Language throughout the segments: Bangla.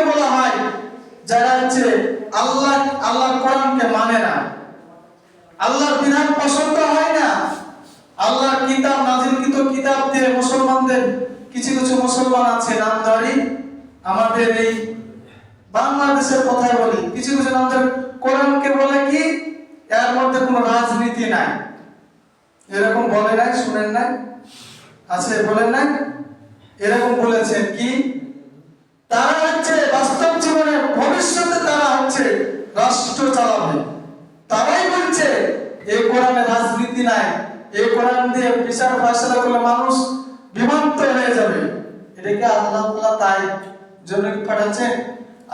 মুনাফিককে বলা হয়? যারা হচ্ছে আল্লাহ আল্লাহর কোরআনকে মানে না। আল্লাহর বিধান পছন্দ হয় না। আল্লাহর কিতাব, নাজিলকৃত কিতাব দিয়ে মুসলমানদের কিছু কিছু মুসলমান আছে, নামধারী। আমাদের এই বাংলাদেশের কথাই বলি, কিছু কিছু নামধারী। কোরআনকে বলে কি? এর মধ্যে কোনো রাজনীতি নাই। এরকম বলে নাই, শুনেন নাই, আছে বলেন নাই। এরকম বলেছেন কি? তারা হচ্ছে বাস্তব জীবনে ভবিষ্যতে তারা হচ্ছে রাষ্ট্র চালাবে তারাই বলছে এই কোরআনে রাজনীতি নাই, এই কোরআন দিয়ে বিচার ফয়সালা করলে মানুষ বিভক্ত হয়ে যাবে। এটাকে আল্লাহ তাআলা তাই জন্য কি পাঠাচ্ছেন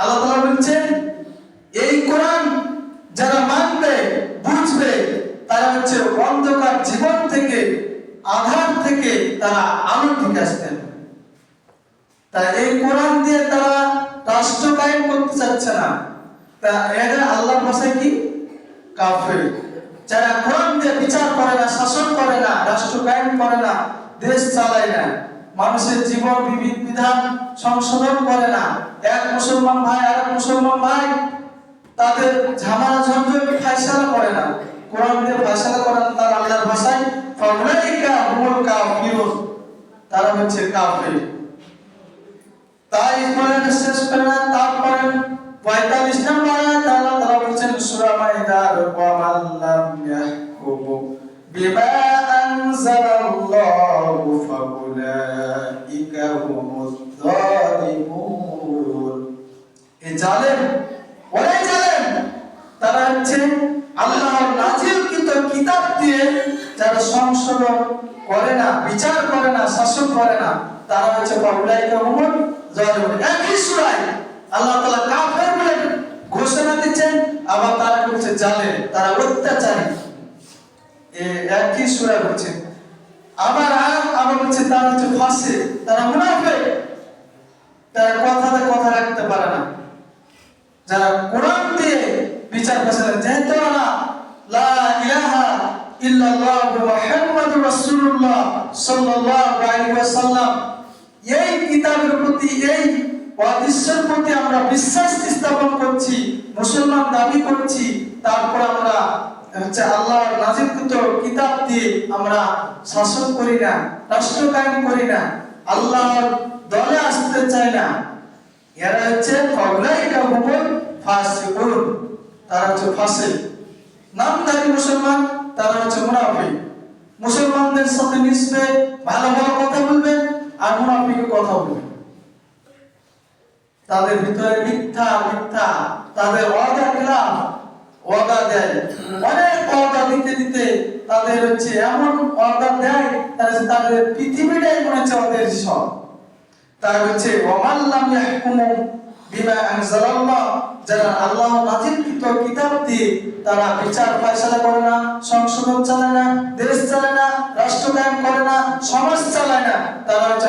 আল্লাহ তাআলা বলছেন এই কোরআন যারা মানবে, বুঝবে, তারা হচ্ছে অন্ধকার জীবন থেকে, আধার থেকে তারা আলোর দিকে আসতেন তা এই কোরআন দিয়ে তারা রাষ্ট্র কায়েম করতে চাচ্ছে না। তা এরা আল্লাহর ভাষায় কি? কাফের। যারা কোরআন দিয়ে বিচার করে না, শাসন করে না, রাষ্ট্র কায়েম করে না, দেশ চালায় না, মানুষের জীবন বিবিধ বিধান সংশোধন করে না, এক মুসলমান ভাই আর এক মুসলমান ভাই তাদের ঝামেলা ঝঞ্ঝট ফাইসালা করে না। কোরআন দিয়ে ফাইসালা করে না তার আল্লাহর ভাষায়, ফাউলাইকা হুমুল কাফিরুন, তারা হচ্ছে কাফের। তাই বলেন শেষ করেন তারপরে পঁয়তাল্লিশ নম্বর সূরা মাইদার ওয়া মান লাম ইয়াহকুমু বিমা আনজালাল্লাহু ফাউলাইকা হুমুজ এই জালেম, ওরাই জালেম। তারা হচ্ছে আল্লাহর নাজিলকৃত কিতাব দিয়ে যারা সংশোধন করে না, বিচার করে না, শাসন করে না, তারা হচ্ছে পাউলাইকা হুমুল জালিমুন একই সূরায় আল্লাহ তাআলা কাফের বলে ঘোষণা দিচ্ছেন আবার তারা বলছে জালেম, তারা অত্যাচারী। একই সূরা বলছে আবার আর আবার বলছে, তারা হচ্ছে ফাসে তারা মুনাফিক। তারা কথাতে কথা রাখতে পারে না। যারা কোরআন দিয়ে বিচার ফেসলা যেহেতু না। লা ইলাহা ইল্লাল্লাহ মুহাম্মাদুর রাসূলুল্লাহ সাল্লাল্লাহু আলাইহি ওয়াসাল্লাম। এই কিতাবের প্রতি এই হাদিসের প্রতি আমরা বিশ্বাস স্থাপন করছি, মুসলমান দাবি করছি, তারপর আমরা, হচ্ছে আল্লাহর নাজিলকৃত কিতাব দিয়ে আমরা শাসন করি না, রাষ্ট্র কায়েম করি না, আল্লাহর দলে আসতে চাই না। এরা হচ্ছে ফাউলাইকা হুমুল ফাসিকুন, তারা হচ্ছে ফাসিক। নামধারী মুসলমান, তারা হচ্ছে মুনাফিক। মুসলমানদের সাথে মিশবে ভালো ভালো কথা বলবে, আর মুনাফিকের কথা বলবে। তাদের ভিতরে মিথ্যা মিথ্যা, তাদের ওয়াদা খেলাফ, ওয়াদা দেয়। অনেক ওয়াদা দিতে দিতে তাদের হচ্ছে এমন ওয়াদা দেয় তাদের তাদের পৃথিবীটাই মনে হচ্ছে ওদের সব। তার হচ্ছে ওয়ামাল্লাম ইয়াহকুমু বিমা আনজালাল্লাহ, যারা আল্লাহ কিতাব দিয়ে তারা বিচার ফয়সালা করে না, সংশোধন চালায় না, দেশ চালায় না, রাষ্ট্র কায়েম করে না, সমাজ চালায় না, তারা হচ্ছে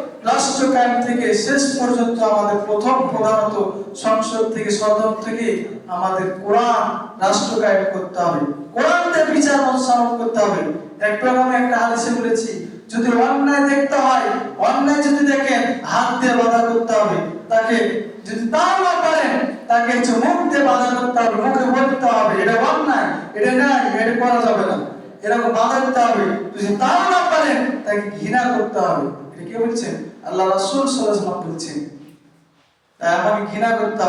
রাষ্ট্র কায়েম থেকে শেষ পর্যন্ত আমাদের প্রথম প্রধানত সংসদ থেকে সদন থেকে আমাদের কোরআন রাষ্ট্র কায়েম করতে হবে। কোরআন দিয়ে বিচার অনুসরণ করতে হবে। একটু আমি একটা হাদিসে বলেছি, যদি অন্যায় দেখতে হয়, অন্যায় যদি দেখেন, হাত দিয়ে বাধা করতে হবে। তাকে যদি তাও না পারেন, তাকে মুখ দিয়ে বাধা করতে হবে, মুখে বলতে হবে, এটা অন্যায়, এটা নাই এটা করা যাবে না। এরকম বাধা দিতে হবে। যদি তাও না পারেন, তাকে ঘৃণা করতে হবে। এটা কে বলছেন আল্লাহ রাসুল সাল্লাহ বলছেন তাই আমাকে ঘৃণা করতে